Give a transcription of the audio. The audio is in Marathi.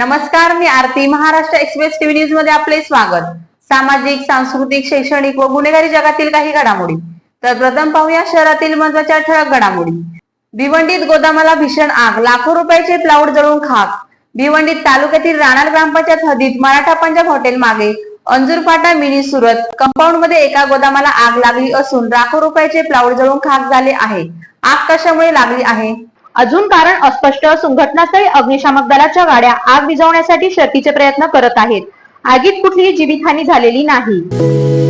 नमस्कार मी आरती. महाराष्ट्र एक्सप्रेस टीव्ही न्यूजमध्ये आपले स्वागत. सामाजिक सांस्कृतिक शैक्षणिक व गुन्हेगारी जगातील काही घडामोडी. तर प्रथम पाहूया शहरातील महत्त्वाच्या ठळक घडामोडी. भिवंडीत गोदामाला भीषण आग. लाखो रुपयाचे प्लाऊड जळून खाक. भिवंडीत तालुक्यातील राणार ग्रामपंचायत हद्दीत मराठा पंजाब हॉटेल मागे अंजूरपाटा मिनी सुरत. कंपाऊंडमध्ये एका गोदामाला आग लागली असून लाखो रुपयाचे प्लाऊड जळून खाक झाले आहे. आग कशामुळे लागली आहे? अजून कारण अस्पष्ट असून घटनास्थळी अग्निशामक दलाच्या गाड्या आग विझवण्यासाठी शर्तीचे प्रयत्न करत आहेत. आगीत कुठलीही जीवितहानी झालेली नाही.